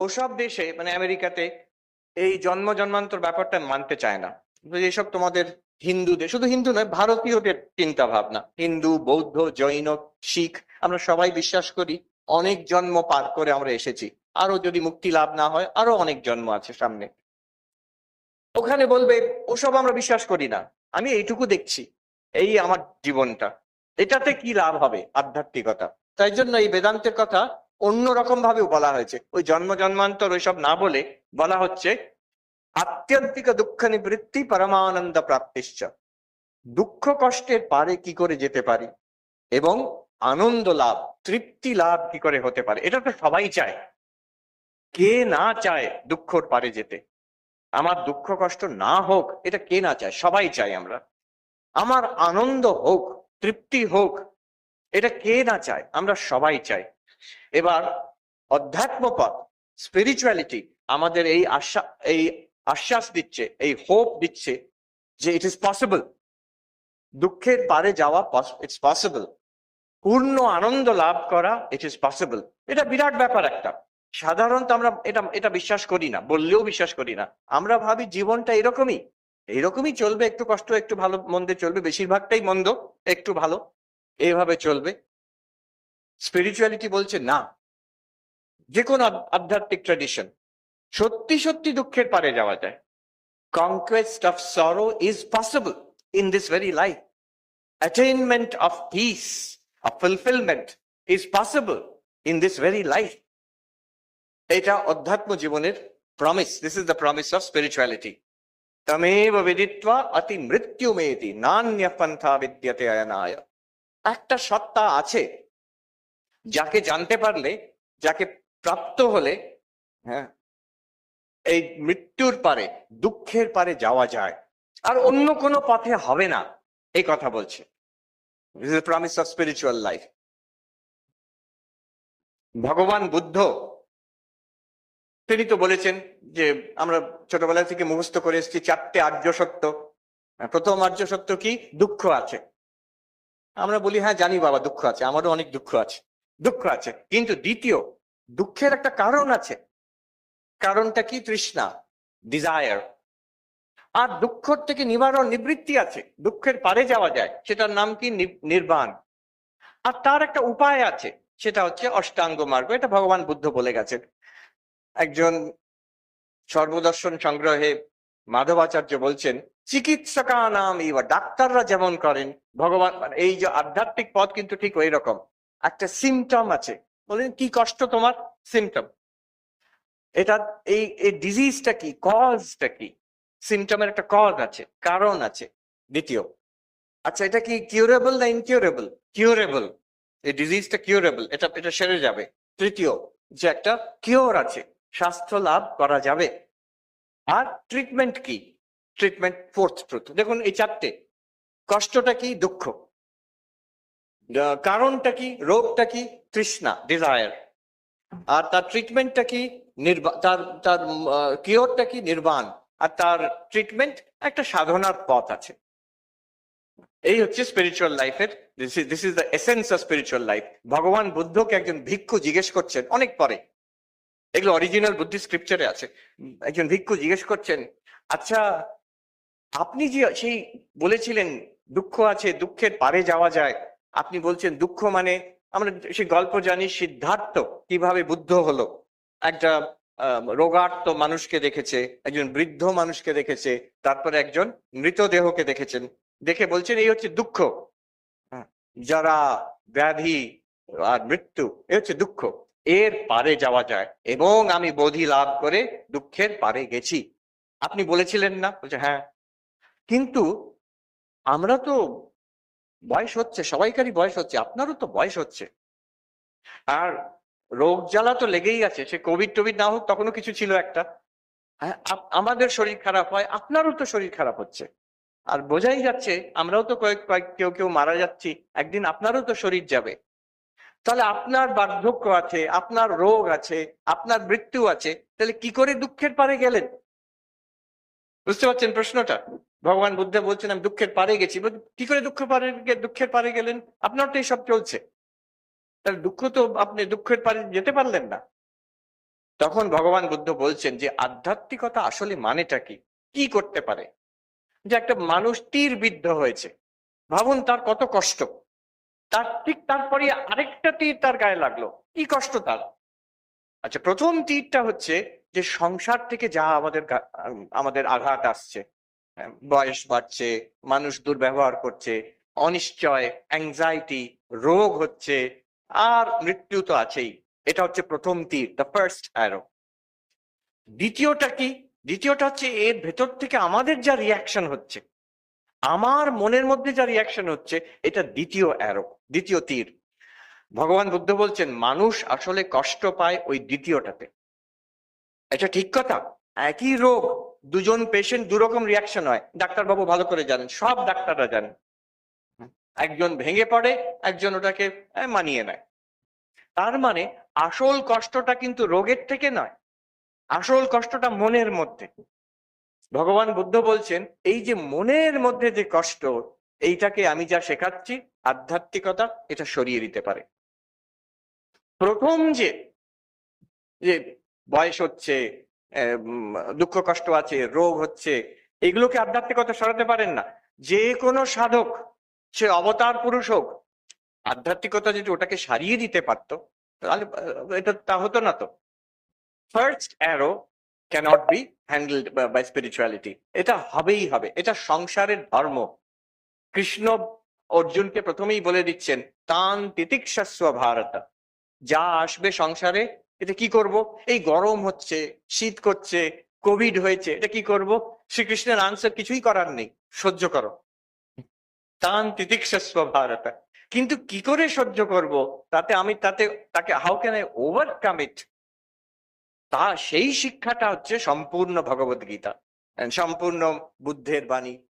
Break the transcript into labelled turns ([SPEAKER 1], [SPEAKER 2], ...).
[SPEAKER 1] ওসব দেশে মানে আমেরিকাতে এই জন্ম জন্মান্তর ব্যাপারটা মানতে চায় না। এইসব তোমাদের হিন্দুদের শুধু হিন্দু নয়, ভারতীয়দের চিন্তা ভাবনা। হিন্দু, বৌদ্ধ, জৈন, শিখ, আমরা সবাই বিশ্বাস করি অনেক জন্ম পার করে আমরা এসেছি। আরও যদি মুক্তি লাভ না হয় আরও অনেক জন্ম আছে সামনে। ওখানে বলবে, ওসব আমরা বিশ্বাস করি না। আমি এইটুকু দেখছি। এই আমার জীবনটা। এটাতে কি লাভ হবে আধ্যাত্মিকতা? তাই জন্য এই বেদান্তের কথা অন্য রকম ভাবে বলা হয়েছে। ওই জন্ম জন্মান্তর ওইসব না বলে বলা হচ্ছে, আত্যন্তিক দুঃখ নিবৃত্তি পরমানন্দ প্রাপ্তিশ্চ। দুঃখ কষ্টের পারে কি করে যেতে পারি? এবং আনন্দ লাভ, তৃপ্তি লাভ কি করে হতে পারে? এটা তো সবাই চায়। কে না চায় দুঃখর পারে যেতে? আমার দুঃখ কষ্ট না হোক, এটা কে না চায়? সবাই চাই আমরা। আমার আনন্দ হোক, তৃপ্তি হোক, এটা কে না চায়? আমরা সবাই চাই। এবার অধ্যাত্মপথ স্পিরিচুয়ালিটি আমাদের এই আশা, এই আশ্বাস দিচ্ছে, এই হোপ দিচ্ছে যে ইট ইস পসিবল দুঃখের পারে যাওয়া ইটস পসিবল পূর্ণ আনন্দ লাভ করা ইট ইস পসিবল এটা বিরাট ব্যাপার একটা। সাধারণত আমরা এটা এটা বিশ্বাস করি না, বললেও বিশ্বাস করি না। আমরা ভাবি জীবনটা এরকমই। এইরকমই চলবে, একটু কষ্ট, একটু ভালো, মন্দে চলবে, বেশিরভাগটাই মন্দ, একটু ভালো এইভাবে চলবে। স্পিরিচুয়ালিটি বলছে না। যে কোনো আধ্যাত্মিক ট্রেডিশন সত্যি সত্যি দুঃখের পারে যাওয়া যায়। Conquest of sorrow is possible in this very life attainment of peace of fulfilment is possible in this very life এটা অধ্যাত্ম জীবনের promise this is the promise of spirituality তমেব বিদিত্বা অতি মৃত্যু মেয়েতি নান্য পন্থা বিদ্যতে অয়নায় একটা সত্তা আছে যাকে জানতে পারলে, যাকে প্রাপ্ত হলে হ্যাঁ এই মৃত্যুর পারে, দুঃখের পারে যাওয়া যায়। আর অন্য কোনো পথে হবে না, এই কথা বলছে। প্রমিস অফ স্পিরিচুয়াল লাইফ ভগবান বুদ্ধ, তিনি তো বলেছেন যে, আমরা ছোটবেলা থেকে মুখস্থ করে এসেছি, চারটে আর্য সত্য। প্রথম আর্য সত্য কি? দুঃখ আছে। আমরা বলি হ্যাঁ জানি বাবা, দুঃখ আছে। আমারও অনেক দুঃখ আছে। দুঃখ আছে। কিন্তু দ্বিতীয়, দুঃখের একটা কারণ আছে। কারণটা কি? তৃষ্ণা ডিজায়ার আর দুঃখ থেকে নিবারণ নিবৃত্তি আছে। দুঃখের পারে যাওয়া যায়, সেটার নাম কি? নির্বাণ। আর তার একটা উপায় আছে, সেটা হচ্ছে অষ্টাঙ্গ মার্গ। এটা ভগবান বুদ্ধ বলে গেছেন। একজন সর্বদর্শন সংগ্রহে মাধবাচার্য বলছেন, চিকিৎসকা নাম ইবা, ডাক্তাররা যেমন করেন, ভগবান মানে এই যে আধ্যাত্মিক পথ কিন্তু ঠিক ওই রকম। একটা সিমটম আছে। বলেন কি কষ্ট তোমার? সিমটম এটা, এই এই ডিজিজটা কি? কজটা কি? সিমটমের একটা কজ আছে, কারণ আছে। দ্বিতীয় আচ্ছা এটা কি কিউরেবল না ইনকিউরেবল কিউরেবল এই ডিজিজটা কিউরেবল এটা এটা সেরে যাবে। তৃতীয়, যে একটা কিওর আছে, স্বাস্থ্য লাভ করা যাবে। আর ট্রিটমেন্ট কি? ট্রিটমেন্ট ফোর্থ ট্রুথ দেখুন, এই চারটে। কষ্টটা কি? দুঃখ। কারণটা কি? রোগটা কি? তৃষ্ণা ডিজায়ার আর তার ট্রিটমেন্টটা কি? নির্বা তার তার কিওরটা কি? নির্বাণ। আর তার ট্রিটমেন্ট একটা সাধনার পথ আছে। এই হচ্ছে স্পিরিচুয়াল লাইফের this is this is the essence of spiritual life ভগবান বুদ্ধকে একজন ভিক্ষু জিজ্ঞেস করছেন অনেক পরে। এগুলো অরিজিনাল বুদ্ধি স্ক্রিপচারে আছে। একজন ভিক্ষু জিজ্ঞেস করছেন আচ্ছা আপনি যে সেই বলেছিলেন, দুঃখ আছে, দুঃখের পারে যাওয়া যায় আপনি বলছেন দুঃখ মানে আমরা সেই গল্প জানি সিদ্ধার্থ কীভাবে বুদ্ধ হলো। একটা রোগার্ত মানুষকে দেখেছে একজন বৃদ্ধ মানুষকে দেখেছে তারপরে একজন মৃতদেহকে দেখেছেন। দেখে বলছেন এই হচ্ছে দুঃখ। হ্যাঁ, যারা ব্যাধি আর মৃত্যু এ হচ্ছে দুঃখ। এর পারে যাওয়া যায় এবং আমি বোধি লাভ করে দুঃখের পারে গেছি। আপনি বলেছিলেন না? বলছে হ্যাঁ। কিন্তু আমরা তো বয়স হচ্ছে সবাইকারই বয়স হচ্ছে আপনারও তো বয়স হচ্ছে। আর রোগ জ্বালা তো লেগেই আছে সে কোভিড টোভিড না হোক তখনও কিছু ছিল একটা। হ্যাঁ, আমাদের শরীর খারাপ হয় আপনারও তো শরীর খারাপ হচ্ছে। আর বোঝাই যাচ্ছে আমরাও তো কয়েক কয়েক কেউ কেউ মারা যাচ্ছি একদিন আপনারও তো শরীর যাবে। তাহলে আপনার বার্ধক্য আছে আপনার রোগ আছে আপনার মৃত্যু আছে তাহলে কি করে দুঃখের পারে গেলেন? বুঝতে পারছেন প্রশ্নটা? ভগবান বুদ্ধ বলছেন, আমি দুঃখের পারে গেছি। কি করে দুঃখ পারে দুঃখের পারে গেলেন? আপনার তো এইসব চলছে। তাহলে দুঃখ তো আপনি দুঃখের পারে যেতে পারলেন না। তখন ভগবান বুদ্ধ বলছেন যে, আধ্যাত্মিকতা আসলে মানেটা কি? কি করতে পারে? যে একটা মানুষ তীর বিদ্ধ হয়েছে। ভাবুন তার কত কষ্ট। তার ঠিক তারপরে আরেকটা তীর তার গায়ে লাগল। কি কষ্ট তার? আচ্ছা প্রথম তীরটা হচ্ছে যে সংসার থেকে যা আমাদের আমাদের আঘাত আসছে। বয়স বাড়ছে, মানুষ দুর্ব্যবহার করছে, অনিশ্চয় অ্যাংজাইটি রোগ হচ্ছে, আর মৃত্যু তো আছেই। এটা হচ্ছে প্রথম তীর দ্য ফার্স্ট অ্যারো দ্বিতীয়টা কি? দ্বিতীয়টা হচ্ছে এর ভেতর থেকে আমাদের যা রিয়াকশন হচ্ছে, আমার মনের মধ্যে যা রিয়াকশন হচ্ছে, এটা দ্বিতীয় অ্যারো দ্বিতীয় তীর। ভগবান বুদ্ধ বলছেন, মানুষ আসলে কষ্ট পায় ওই দ্বিতীয়টাতে। এটা ঠিক কথা, একই রোগ দুজন পেশেন্ট দুরকম রিয়াকশন হয়। ডাক্তারবাবু ভালো করে জানেন, সব ডাক্তাররা জানেন। একজন ভেঙে পড়ে, একজন ওটাকে মানিয়ে নেয়। তার মানে আসল কষ্টটা কিন্তু রোগের থেকে নয়। আসল কষ্টটা মনের মধ্যে। ভগবান বুদ্ধ বলছেন, এই যে মনের মধ্যে যে কষ্ট, এইটাকে আমি যা শেখাচ্ছি, আধ্যাত্মিকতা এটা সরিয়ে দিতে পারে। প্রথম যে যে বয়স হচ্ছে দুঃখ কষ্ট আছে, রোগ হচ্ছে, এগুলোকে আধ্যাত্মিকতা সরাতে পারেন না। যে কোনো সাধক, সে অবতার পুরুষ হোক, আধ্যাত্মিকতা যদি ওটাকে সারিয়ে দিতে পারতো, তাহলে এটা তা হতো না তো। First arrow cannot be handled by spirituality এটা হবেই হবে। এটা সংসারের ধর্ম। কৃষ্ণ অর্জুনকে প্রথমেই বলে দিচ্ছেন তান তিতিক্ষস্ব ভারত। যা আসবে সংসারে এটা কি করব? এই গরম হচ্ছে, শীত করছে, কোভিড হয়েছে, এটা কি করব? শ্রীকৃষ্ণের আনসার কিছুই করার নেই, সহ্য করো। তান তিতিক্ষস্ব ভারত। কিন্তু কি করে সহ্য করব? তাতে আমি, তাতে, তাকে how can I overcome it তা, সেই শিক্ষাটা হচ্ছে সম্পূর্ণ ভগবত গীতা সম্পূর্ণ বুদ্ধের বাণী।